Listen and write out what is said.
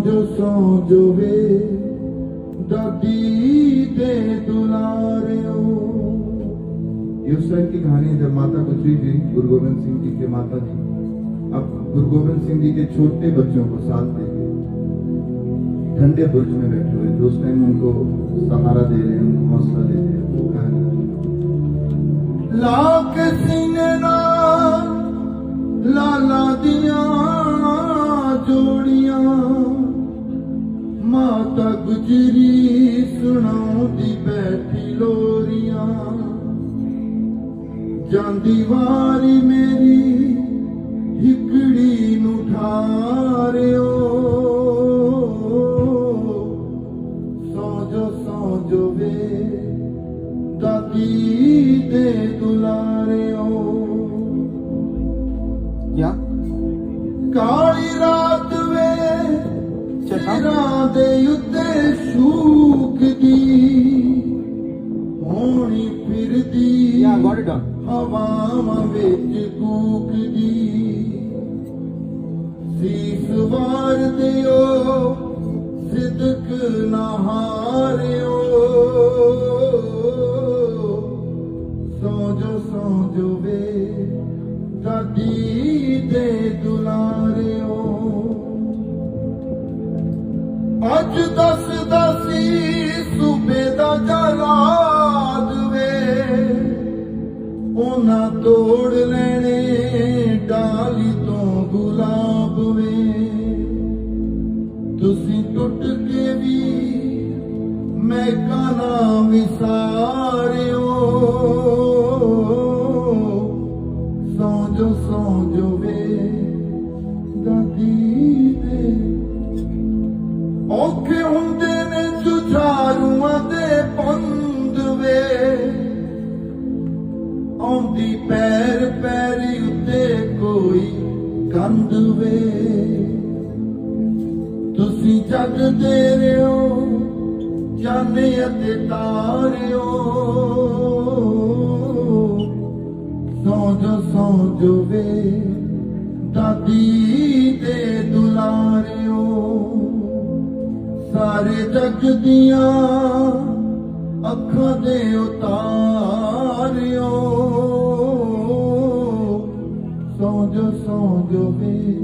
जो सो जो वे। दादी दे दुलारियो। की कहानी जब माता गुजरी थी गुरु गोविंद सिंह जी के माता जी। अब गुरु गोविंद सिंह जी के छोटे बच्चों को साथ दे ठंडे बुर्ज में बैठे हुए जो उस टाइम उनको सहारा दे रहे हैं उनको हौसला दे रहे हैं। लाख सिंह ਮਾਤਾ ਗੁਜਰੀ ਸੁਣਾਉਂਦੀ ਬੈਠੀ ਲੋਰੀਆਂ। ਜਾਂਦੀ ਵਾਰੀ ਮੇਰੀ ਹਿਕੜੀ ਨੂੰ ਠਾਰਿਓ। ਸੌ ਜੋ ਸੌ ਜੋ ਵੇ ਦਾਦੀ ਦੇ ਦੁਲਾਰਿਓ। क्या ਕਾਲੀ ਰਾਤ ਵੇ ਦੇ ਉੱਤੇ ਹੋਣੀ ਫਿਰਦੀ। Done. ਹਵਾਵਾਂ ਵਿੱਚ ਕੂਕਦੀ। ਸੀਸ ਵਾਰ ਦਿਓ ਸਿਦਕ ਨਾ ਹਾਰਿਓ। ਅੱਜ ਦੱਸਦਾ ਸੀ ਸੂਬੇ ਦਾ ਜਲਾਦ ਵੇ। ਉਹਨਾਂ ਤੋੜ ਲੈਣੇ ਕੰਧ ਵੇ ਤੁਸੀਂ ਜਗ ਦੇ ਰਿਓ ਜਾਣੇ ਅਤੇ ਤਾਰਿਓ। ਸੌ ਜੋ ਸੌ ਵੇ, ਦਾਦੀ ਦੇ ਦੁਲਾਰਿਓ। ਸਾਰੇ ਜਗ ਦੀਆਂ ਅੱਖਾਂ ਦੇ ਉਤਾਰਿਓ। ਸੌ ਜੋ ਸੌ